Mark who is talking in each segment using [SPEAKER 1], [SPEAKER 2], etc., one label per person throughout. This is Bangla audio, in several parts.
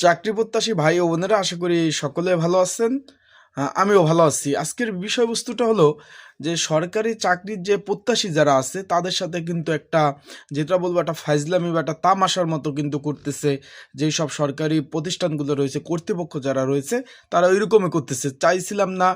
[SPEAKER 1] চাকরি প্রত্যাশী ভাই ও বোনেরা, আশা করি সকলে ভালো আছেন। আমিও ভালো আছি। আজকের বিষয়বস্তুটা হলো যে সরকারি চাকরির যে প্রত্যাশী যারা আছে, তাদের সাথে কিন্তু একটা, যেটা বলব, একটা ফাইজলামি বা একটা তামাশার মতো কিন্তু করতেছে যেই সব সরকারি প্রতিষ্ঠানগুলো রয়েছে, কর্তৃপক্ষ যারা রয়েছে, তারা ওইরকমই করতেছে। চাইছিলাম না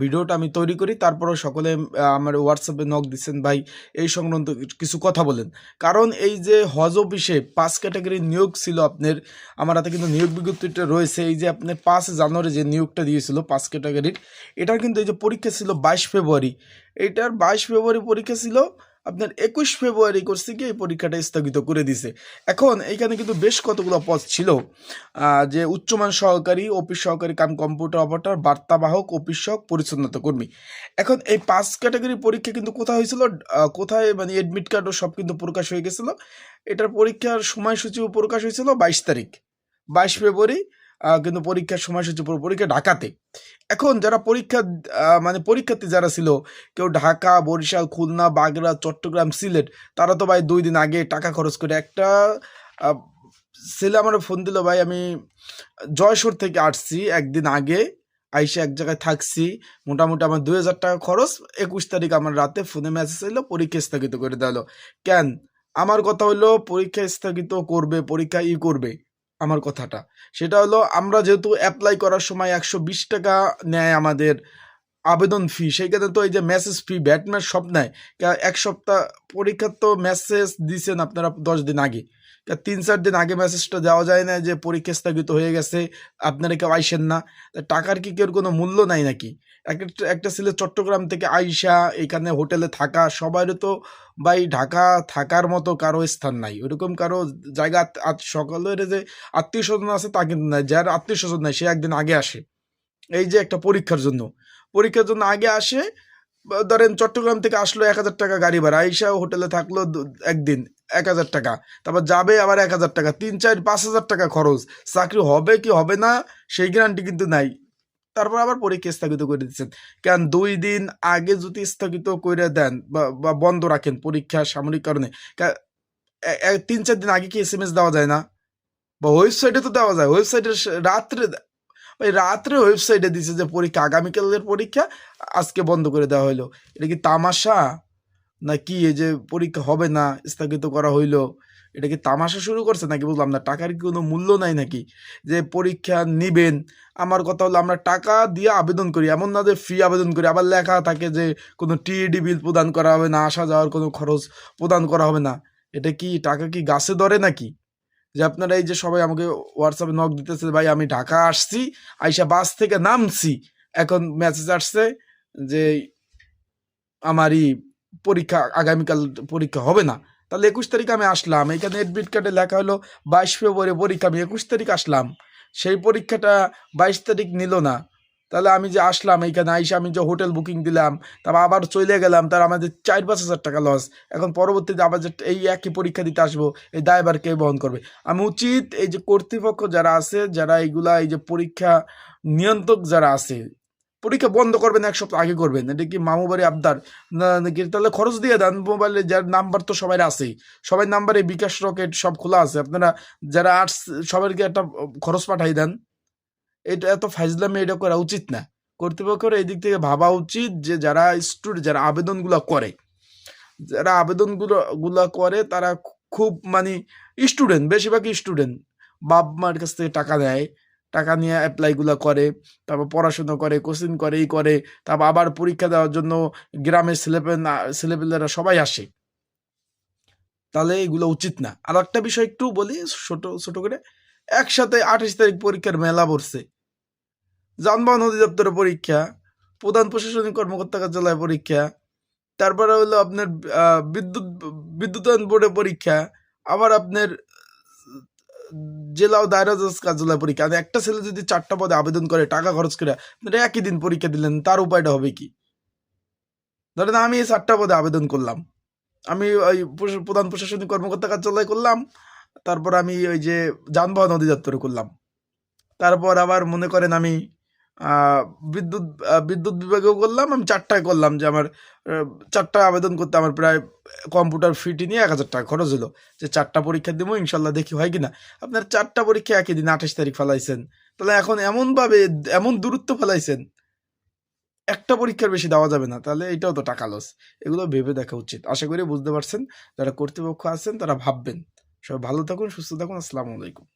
[SPEAKER 1] ভিডিওটা আমি তৈরি করি, তারপরেও সকলে আমার হোয়াটসঅ্যাপে নক দিচ্ছেন ভাই, এই সংক্রান্ত কিছু কথা বলেন। কারণ এই যে হজ অফিসে পাঁচ ক্যাটাগরির নিয়োগ ছিল আপনার, আমার হাতে কিন্তু নিয়োগ বিজ্ঞপ্তিটা রয়েছে, এই যে আপনি পাঁচ জানুয়ারি যে নিয়োগটা দিয়েছিল পাঁচ ক্যাটাগরির এটার কিন্তু এই যে পরীক্ষা ছিল বাইশ ফেব্রুয়ারি এইটার বাইশ ফেব্রুয়ারি পরীক্ষা ছিল, আপনার একুশ ফেব্রুয়ারি করছে কি এই পরীক্ষাটা স্থগিত করে দিছে। এখন এইখানে কিন্তু বেশ কতগুলো পদ ছিল যে উচ্চমান সহকারী, অফিস সহকারী, কাম কম্পিউটার অপারেটর, বার্তাবাহক, অফিস সহক, পরিচ্ছন্নতা কর্মী। এখন এই পাঁচ ক্যাটাগরি পরীক্ষা কিন্তু কোথায় হয়েছিল কোথায় মানে এডমিট কার্ডও সব কিন্তু প্রকাশ হয়ে গেছিল। এটার পরীক্ষার সময়সূচিও প্রকাশ হয়েছিল বাইশ তারিখ। বাইশ ফেব্রুয়ারি কিন্তু পরীক্ষার সময়সূচি পুরো পরীক্ষা ঢাকাতে। এখন যারা পরীক্ষা মানে পরীক্ষার্থী যারা ছিল, কেউ ঢাকা, বরিশাল, খুলনা বাগড়া চট্টগ্রাম, সিলেট, তারা তো ভাই দুই দিন আগে টাকা খরচ করে একটা ছেলে আমার ফোন দিল, ভাই, আমি জয়সুর থেকে আসছি একদিন আগে, আইসে এক জায়গায় থাকছি। মোটামুটি আমার দুই হাজার টাকা খরচ, একুশ তারিখ আমার রাতে ফোনে মেসেজ এলো, পরীক্ষা স্থগিত করে হলো কেন? আমার কথা হলো পরীক্ষা স্থগিত করবে, পরীক্ষা ই করবে। আমার কথাটা। সেটা হলো, আমরা যেহেতু অ্যাপ্লাই করার সময় একশো বিশ টাকা নেয় আমাদের আবেদন ফি সেই ক্ষেত্রে তো এই যে মেসেজ ফি ব্যাট সব নেয়। এক সপ্তাহ পরীক্ষার তো মেসেজ দিছেন আপনারা দশ দিন আগে। তিন, চার দিন আগে মেসেজটা দেওয়া যায় না যে পরীক্ষা স্থগিত হয়ে গেছে, আপনারা কেউ আইসেন না। টাকার কি কেউ কোনো মূল্য নাই নাকি? একটা একটা ছেলে চট্টগ্রাম থেকে আইসা এখানে হোটেলে থাকা সবারও তো ভাই ঢাকা থাকার মতো কারও স্থান নাই। ওরকম কারও জায়গা সকলের যে আত্মীয় স্বজন আছে তা কিন্তু নাই, যার আত্মীয় স্বজন নাই, সে একদিন আগে আসে। এই যে একটা পরীক্ষার জন্য। পরীক্ষার জন্য আগে আসে, ধরেন চট্টগ্রাম থেকে আসলো এক হাজার টাকা গাড়ি ভাড়া, আইসা হোটেলে থাকল একদিন। এক হাজার টাকা। তারপর যাবে আবার এক হাজার টাকা। তিন, চার, পাঁচ হাজার টাকা খরচ। চাকরি হবে কি হবে না, সেই গ্যারান্টি কিন্তু নাই। তারপর আবার পরীক্ষা স্থগিত করে দিচ্ছেন। কেন দুই দিন আগে যদি স্থগিত করে দেন বা- বন্ধ রাখেন পরীক্ষা সামরিক কারণে তিন, চার দিন আগে কি এস এম এস দেওয়া যায় না? বা ওয়েবসাইটে তো দেওয়া যায়। ওয়েবসাইটে রাত্রে, ওই রাত্রে ওয়েবসাইটে দিছে যে পরীক্ষা, আগামীকালের পরীক্ষা আজকে বন্ধ করে দেওয়া হইল এটা কি তামাশা? না কি এই যে পরীক্ষা হবে না, স্থগিত করা হইল, এটা কি তামাশা শুরু করছে নাকি বুঝলাম না, টাকার কি কোনো মূল্য নাই নাকি? যে পরীক্ষা নিবেন, আমার কথা হলো আমরা টাকা দিয়ে আবেদন করি, এমন না যে ফি আবেদন করি, আবার লেখা থাকে যে কোনো টিইডি বিল প্রদান করা হবে না, আসা যাওয়ার কোনো খরচ প্রদান করা হবে না, এটা কি টাকা কি গাছে ধরে নাকি? যে আপনারা এই যে সবাই আমাকে হোয়াটসঅ্যাপে নক দিতেছে, ভাই, আমি ঢাকা আসছি, আইসা বাস থেকে নামছি। এখন মেসেজ আসছে যে, আমারই পরীক্ষা, আগামীকাল পরীক্ষা হবে না। তাহলে একুশ তারিখ আমি আসলাম। এখানে এডমিট কার্ডে লেখা হলো, বাইশ ফেব্রুয়ারি পরীক্ষা, আমি একুশ তারিখ আসলাম। সেই পরীক্ষাটা বাইশ তারিখ নিল না। তাহলে আমি যে আসলাম এইখানে আইসে আমি যে হোটেল বুকিং দিলাম, তারপর আবার চলে গেলাম, তার আমাদের চার পাঁচ হাজার টাকা লস এখন পরবর্তীতে আবার যে এই একই পরীক্ষা দিতে আসব, এই দায়বার কে বহন করবে। আমি উচিত এই যে কর্তৃপক্ষ যারা আছে, যারা এইগুলা এই যে পরীক্ষা নিয়ন্ত্রক যারা আছে পরীক্ষা বন্ধ করবেন, এক সপ্তাহ আগে করবেন। এটা কি মামু বাড়ি আবদার? নাকি তাহলে খরচ দিয়ে দেন। মোবাইলে যার নাম্বার তো সবাই আছেই। সবাই নাম্বারে বিকাশ রকেট সব খোলা আছে। আপনারা যারা আর্টস সবাইকে একটা খরচ পাঠাই দেন। এটা এত ফাইজলামি এটা করা উচিত না। কর্তৃপক্ষের এই দিক থেকে ভাবা উচিত যে যারা স্টুডেন্ট যারা আবেদনগুলো করে, যারা আবেদনগুলো, গুলা করে তারা খুব মানে স্টুডেন্ট বেশিরভাগই স্টুডেন্ট বাপ মার কাছ থেকে টাকা দেয়। টাকা নিয়ে অ্যাপ্লাইগুলো করে, তারপর পড়াশুনো করে কোচিং করে এই করে, তারপর আবার পরীক্ষা দেওয়ার জন্য গ্রামের ছেলেপেল ছেলেপেলেরা সবাই আসে। তাহলে এগুলো উচিত না। আর একটা বিষয় একটু বলি, ছোট ছোট করে। একসাথে আঠাশ তারিখ পরীক্ষার মেলা পড়ছে। যানবাহন অধিদপ্তরের পরীক্ষা, প্রধান প্রশাসনিক কর্মকর্তা কার্যালয় পরীক্ষা, তারপরে হলো আপনার বিদ্যুৎ, বিদ্যুতায়ন বোর্ডের পরীক্ষা, আবার আপনার জেলা ও দায়রা জজ কার্যালয় পরীক্ষা। একটা ছেলে যদি চারটা পদে আবেদন করে, টাকা খরচ করে একই দিন পরীক্ষা দিলেন, তার উপায়টা হবে কি? ধরেন আমি এই চারটা পদে আবেদন করলাম। আমি ওই প্রধান প্রশাসনিক কর্মকর্তা কার্যালয় করলাম, তারপর আমি ওই যে যানবাহন অধিদপ্তরে করলাম। তারপর আবার মনে করেন আমি বিদ্যুৎ বিদ্যুৎ বিভাগেও করলাম। আমি চারটায় করলাম যে আমার চারটায় আবেদন করতে আমার প্রায় কম্পিউটার ফিটি নিয়ে এক হাজার টাকা খরচ হলো। যে চারটা পরীক্ষা দেবো, ইনশাল্লাহ দেখি হয় কি না আপনার চারটা পরীক্ষা একই দিন আঠাশ তারিখ ফেলাইছেন। তাহলে এখন এমনভাবে, এমন দূরত্ব ফেলাইছেন, একটা পরীক্ষার বেশি দেওয়া যাবে না। তাহলে এটাও তো টাকা লস এগুলো ভেবে দেখা উচিত। আশা করি বুঝতে পারছেন। যারা কর্তৃপক্ষ আছেন, তারা ভাববেন। সবাই ভালো থাকুন, সুস্থ থাকুন। আসসালামু আলাইকুম।